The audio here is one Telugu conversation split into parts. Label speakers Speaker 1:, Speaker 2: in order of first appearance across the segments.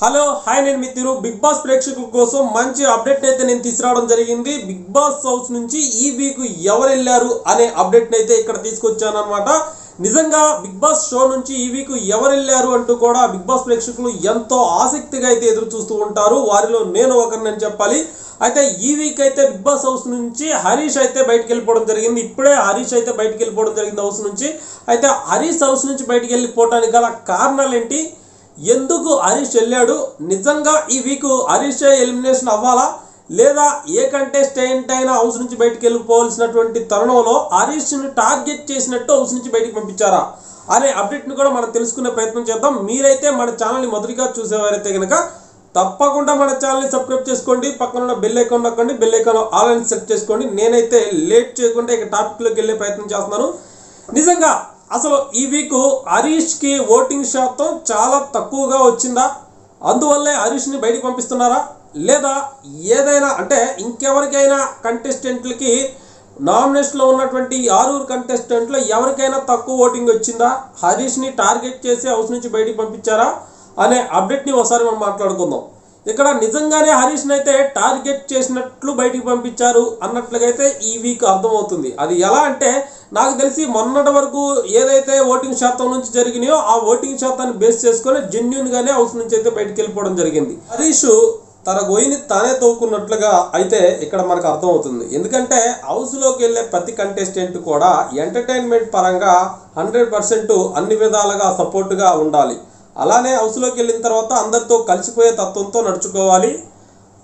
Speaker 1: హలో హాయ్ నేను మీ తిరు బిగ్ బాస్ ప్రేక్షకుల కోసం మంచి అప్డేట్ అయితే నేను తీసుకురావడం జరిగింది. బిగ్ బాస్ హౌస్ నుంచి ఈ వీక్ ఎవరు వెళ్ళారు అనే అప్డేట్ అయితే ఇక్కడ తీసుకొచ్చాను అనమాట నిజంగా బిగ్ బాస్ షో నుంచి ఈ వీక్ ఎవరు వెళ్ళారు అంటూ కూడా బిగ్ బాస్ ప్రేక్షకులు ఎంతో ఆసక్తిగా అయితే ఎదురు చూస్తూ ఉంటారు. వారిలో నేను ఒకరిని చెప్పాలి. అయితే ఈ వీక్ అయితే బిగ్ బాస్ హౌస్ నుంచి హరీష్ అయితే బయటికి వెళ్ళిపోవడం జరిగింది. ఇప్పుడే హరీష్ అయితే బయటికి వెళ్ళిపోవడం జరిగింది హౌస్ నుంచి. అయితే హరీష్ హౌస్ నుంచి బయటికి వెళ్ళిపోవడానికి గల కారణాలు ఏంటి ఎందుకు హరీష్ వెళ్ళాడు? నిజంగా ఈ వీక్ హరీష్ ఎలిమినేషన్ అవ్వాలా? లేదా ఏ కంటెస్టెంట్ అయినా హౌస్ నుంచి బయటకు వెళ్ళిపోవాల్సినటువంటి తరుణంలో హరీష్ని టార్గెట్ చేసినట్టు హౌస్ నుంచి బయటకు పంపించారా? అనే అప్డేట్ని కూడా మనం తెలుసుకునే ప్రయత్నం చేద్దాం. మీరైతే మన ఛానల్ని మొదటిగా చూసేవారైతే కనుక తప్పకుండా మన ఛానల్ని సబ్స్క్రైబ్ చేసుకోండి. పక్కన ఉన్న బెల్ ఐకాన్ నొక్కండి. బెల్ ఐకాన్ ఆల్ సెట్ చేసుకోండి. నేనైతే లేట్ చేయకుండా ఇక టాపిక్లోకి వెళ్ళే ప్రయత్నం చేస్తున్నాను. నిజంగా అసలు ఈ వీక్ హరీష్కి ఓటింగ్ శాతం చాలా తక్కువగా వచ్చిందా? అందువల్లే హరీష్ని బయటికి పంపిస్తున్నారా? లేదా ఏదైనా అంటే ఇంకెవరికైనా కంటెస్టెంట్లకి నామినేషన్లో ఉన్నటువంటి ఆరుగురు కంటెస్టెంట్లో ఎవరికైనా తక్కువ ఓటింగ్ వచ్చిందా? హరీష్ని టార్గెట్ చేసి హౌస్ నుంచి బయటికి పంపించారా? అనే అప్డేట్ని ఒకసారి మనం మాట్లాడుకుందాం. ఇక్కడ నిజంగానే హరీష్ని అయితే టార్గెట్ చేసినట్లు బయటికి పంపించారు అన్నట్లుగా అయితే ఈ వీక్ అర్థమవుతుంది. అది ఎలా అంటే నాకు తెలిసి మొన్నటి వరకు ఏదైతే ఓటింగ్ శాతం నుంచి జరిగినాయో ఆ ఓటింగ్ శాతాన్ని బేస్ చేసుకొని జెన్యున్ గానే హౌస్ నుంచి అయితే బయటికి వెళ్ళిపోవడం జరిగింది. హరీష్ తన గొయ్యిని తానే తోకున్నట్లుగా అయితే ఇక్కడ మనకు అర్థమవుతుంది. ఎందుకంటే హౌస్లోకి వెళ్ళే ప్రతి కంటెస్టెంట్ కూడా ఎంటర్టైన్మెంట్ పరంగా హండ్రెడ్ పర్సెంట్ అన్ని విధాలుగా సపోర్ట్గా ఉండాలి. అలానే హౌస్లోకి వెళ్ళిన తర్వాత అందరితో కలిసిపోయే తత్వంతో నడుచుకోవాలి.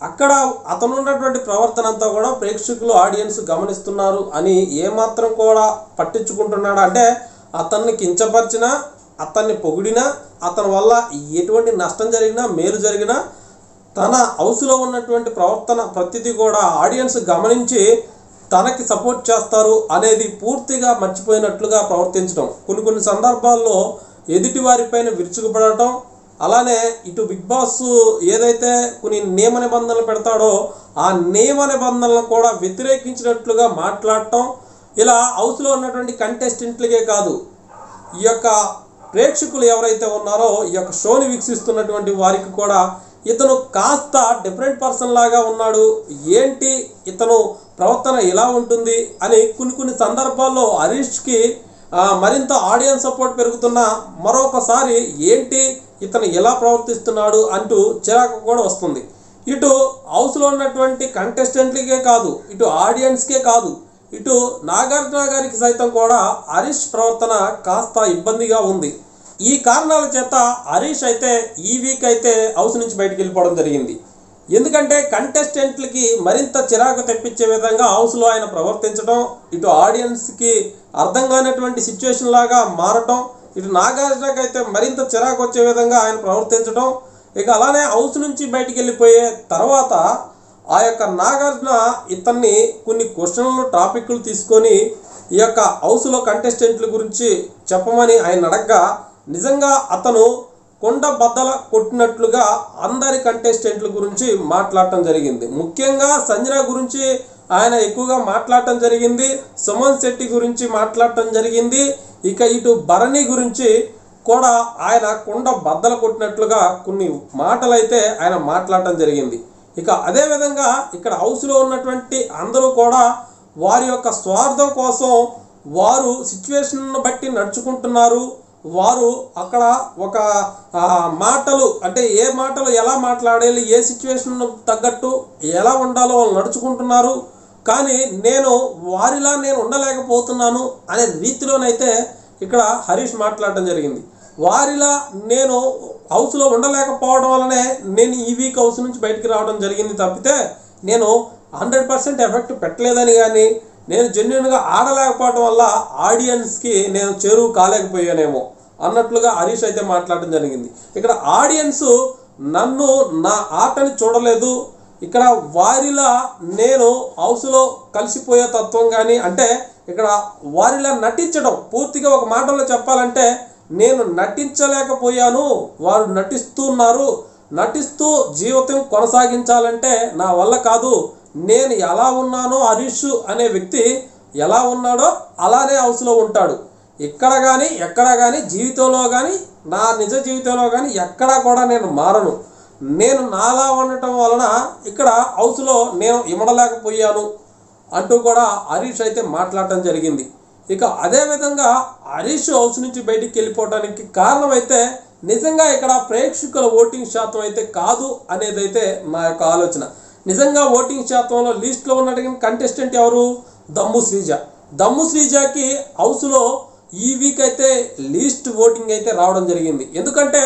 Speaker 1: అక్కడ అతను ఉన్నటువంటి ప్రవర్తన అంతా కూడా ప్రేక్షకులు ఆడియన్స్ గమనిస్తున్నారు అని ఏమాత్రం కూడా పట్టించుకుంటున్నాడు అంటే అతన్ని కించపరిచినా అతన్ని పొగిడినా అతని వల్ల ఎటువంటి నష్టం జరిగినా మేలు జరిగినా తన హౌస్లో ఉన్నటువంటి ప్రవర్తన ప్రతిదీ కూడా ఆడియన్స్ గమనించి తనకి సపోర్ట్ చేస్తారు అనేది పూర్తిగా మర్చిపోయినట్లుగా ప్రవర్తించడం. కొన్ని కొన్ని సందర్భాల్లో ఎదుటి వారిపైన విరుచుకుపడటం అలానే ఇటు బిగ్ బాస్ ఏదైతే కొన్ని నియమ నిబంధనలు పెడతాడో ఆ నియమ నిబంధనలను కూడా వ్యతిరేకించినట్లుగా మాట్లాడటం ఇలా హౌస్లో ఉన్నటువంటి కంటెస్టెంట్లకే కాదు ఈ యొక్క ప్రేక్షకులు ఎవరైతే ఉన్నారో ఈ యొక్క షోని వీక్షిస్తున్నటువంటి వారికి కూడా ఇతను కాస్త డిఫరెంట్ పర్సన్ లాగా ఉన్నాడు ఏంటి ఇతను ప్రవర్తన ఎలా ఉంటుంది అని కొన్ని కొన్ని సందర్భాల్లో హరీష్కి మరింత ఆడియన్స్ సపోర్ట్ పెరుగుతున్న మరొకసారి ఏంటి ఇతను ఎలా ప్రవర్తిస్తున్నాడు అంటూ చిరాకు కూడా వస్తుంది. ఇటు హౌస్లో ఉన్నటువంటి కంటెస్టెంట్లకే కాదు ఇటు ఆడియన్స్కే కాదు ఇటు నాగార్జున గారికి సైతం కూడా హరీష్ ప్రవర్తన కాస్త ఇబ్బందిగా ఉంది. ఈ కారణాల చేత హరీష్ అయితే ఈ వీక్ అయితే హౌస్ నుంచి బయటికి వెళ్ళిపోవడం జరిగింది. ఎందుకంటే కంటెస్టెంట్లకి మరింత చిరాకు తెప్పించే విధంగా హౌస్లో ఆయన ప్రవర్తించడం ఇటు ఆడియన్స్కి అర్థం కానటువంటి సిచ్యువేషన్ లాగా మారటం ఇటు నాగార్జునకు అయితే మరింత చిరాకు వచ్చే విధంగా ఆయన ప్రవర్తించడం ఇక అలానే హౌస్ నుంచి బయటికి వెళ్ళిపోయే తర్వాత ఆ యొక్క నాగార్జున ఇతన్ని కొన్ని క్వశ్చన్లు టాపిక్లు తీసుకొని ఈ యొక్క హౌస్లో కంటెస్టెంట్ల గురించి చెప్పమని ఆయన అడగ్గా నిజంగా అతను కొండ బద్దల కొట్టినట్లుగా అందరి కంటెస్టెంట్ల గురించి మాట్లాడటం జరిగింది. ముఖ్యంగా సంజన గురించి ఆయన ఎక్కువగా మాట్లాడటం జరిగింది. సుమన్ శెట్టి గురించి మాట్లాడటం జరిగింది. ఇక ఇటు భరణి గురించి కూడా ఆయన కొండ బద్దలు కొట్టినట్లుగా కొన్ని మాటలైతే ఆయన మాట్లాడటం జరిగింది. ఇక అదేవిధంగా ఇక్కడ హౌస్లో ఉన్నటువంటి అందరూ కూడా వారి యొక్క స్వార్థం కోసం వారు సిచ్యువేషన్ను బట్టి నడుచుకుంటున్నారు. వారు అక్కడ ఒక మాటలు అంటే ఏ మాటలు ఎలా మాట్లాడాలి ఏ సిచ్యువేషన్ తగ్గట్టు ఎలా ఉండాలో వాళ్ళు నడుచుకుంటున్నారు. కానీ నేను వారిలా నేను ఉండలేకపోతున్నాను అనే రీతిలోనైతే ఇక్కడ హరీష్ మాట్లాడటం జరిగింది. వారిలా నేను హౌస్లో ఉండలేకపోవడం వల్లనే నేను ఈ వీక్ హౌస్ నుంచి బయటికి రావడం జరిగింది తప్పితే నేను హండ్రెడ్ పర్సెంట్ ఎఫెక్ట్ పెట్టలేదని కానీ నేను జెన్యున్గా ఆడలేకపోవడం వల్ల ఆడియన్స్కి నేను చేరువు కాలేకపోయానేమో అన్నట్లుగా హరీష్ అయితే మాట్లాడడం జరిగింది. ఇక్కడ ఆడియన్స్ నన్ను నా ఆటని చూడలేదు. ఇక్కడ వారిలా నేను హౌస్లో కలిసిపోయే తత్వం కానీ అంటే ఇక్కడ వారిలా నటించడం పూర్తిగా ఒక మాటలో చెప్పాలంటే నేను నటించలేకపోయాను వారు నటిస్తున్నారు. నటిస్తూ జీవితం కొనసాగించాలంటే నా వల్ల కాదు. నేను ఎలా ఉన్నానో హరీష్ అనే వ్యక్తి ఎలా ఉన్నాడో అలానే హౌస్లో ఉంటాడు. ఇక్కడ కానీ ఎక్కడ కానీ జీవితంలో కానీ నా నిజ జీవితంలో కానీ ఎక్కడా కూడా నేను మారను. నేను నాలా ఉండటం వలన ఇక్కడ హౌస్లో నేను ఇమడలేకపోయాను అంటూ కూడా హరీష్ అయితే మాట్లాడటం జరిగింది. ఇక అదేవిధంగా హరీష్ హౌస్ నుంచి బయటికి వెళ్ళిపోవడానికి కారణమైతే నిజంగా ఇక్కడ ప్రేక్షకుల ఓటింగ్ శాతం అయితే కాదు అనేది అయితే నా యొక్క ఆలోచన. నిజంగా ఓటింగ్ శాతంలో లిస్ట్లో ఉన్న కంటెస్టెంట్ ఎవరు? దమ్ము శ్రీజ. దమ్ము శ్రీజకి హౌస్లో ఈ వీక్ అయితే లీస్ట్ ఓటింగ్ అయితే రావడం జరిగింది. ఎందుకంటే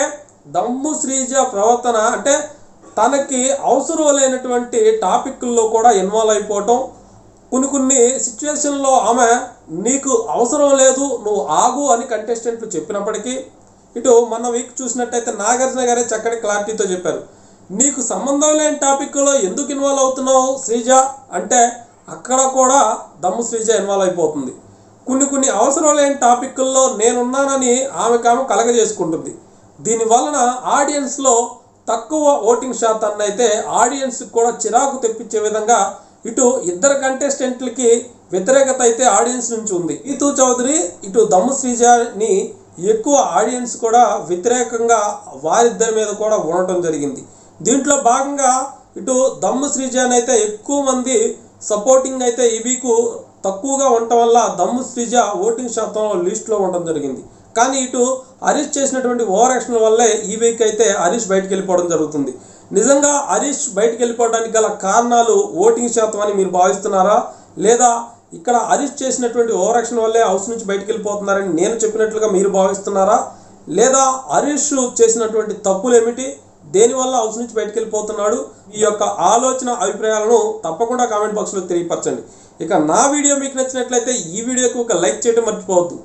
Speaker 1: దమ్ము శ్రీజ ప్రవర్తన అంటే తనకి అవసరం లేనటువంటి టాపిక్ల్లో కూడా ఇన్వాల్వ్ అయిపోవటం. కొన్ని కొన్ని సిచ్యువేషన్లో ఆమె నీకు అవసరం లేదు నువ్వు ఆగు అని కంటెస్టెంట్లు చెప్పినప్పటికీ ఇటు మొన్న వీక్ చూసినట్టయితే నాగార్జున గారే చక్కటి క్లారిటీతో చెప్పారు. నీకు సంబంధం లేని టాపిక్లో ఎందుకు ఇన్వాల్వ్ అవుతున్నావు శ్రీజ? అంటే అక్కడ కూడా దమ్ము శ్రీజ ఇన్వాల్వ్ అయిపోతుంది. కొన్ని కొన్ని అవసరం లేని టాపిక్ల్లో నేనున్నానని ఆమెకు ఆమె కలగజేసుకుంటుంది. దీని వలన ఆడియన్స్లో తక్కువ ఓటింగ్ శాతాన్ని అయితే ఆడియన్స్ కూడా చిరాకు తెప్పించే విధంగా ఇటు ఇద్దరు కంటెస్టెంట్లకి వ్యతిరేకత అయితే ఆడియన్స్ నుంచి ఉంది. ఈతూ చౌదరి ఇటు దమ్ము శ్రీజని ఎక్కువ ఆడియన్స్ కూడా వ్యతిరేకంగా వారిద్దరి మీద కూడా ఉండటం జరిగింది. దీంట్లో భాగంగా ఇటు దమ్ము శ్రీజాన్ అయితే ఎక్కువ మంది సపోర్టింగ్ అయితే ఈ వీకు తక్కువగా ఉండటం వల్ల దమ్ము శ్రీజ ఓటింగ్ శాతంలో లిస్ట్లో ఉండడం జరిగింది. కానీ ఇటు హరీష్ చేసినటువంటి ఓవర్ యాక్షన్ వల్లే ఈ అయితే హరీష్ బయటికి వెళ్ళిపోవడం జరుగుతుంది. నిజంగా హరీష్ బయటికి వెళ్ళిపోవడానికి గల కారణాలు ఓటింగ్ శాతం అని మీరు భావిస్తున్నారా? లేదా ఇక్కడ హరీష్ చేసినటువంటి ఓవర్ యాక్షన్ వల్లే హౌస్ నుంచి బయటికి వెళ్ళిపోతున్నారని నేను చెప్పినట్లుగా మీరు భావిస్తున్నారా? లేదా హరీష్ చేసినటువంటి తప్పులు ఏమిటి? దేనివల్ల హౌస్ నుంచి బయటికి వెళ్ళిపోతున్నాడు? ఈ యొక్క ఆలోచన అభిప్రాయాలను తప్పకుండా కామెంట్ బాక్స్లో తెలియపరచండి. ఇక నా వీడియో మీకు నచ్చినట్లయితే ఈ వీడియోకి ఒక లైక్ చేయడం మర్చిపోవద్దు.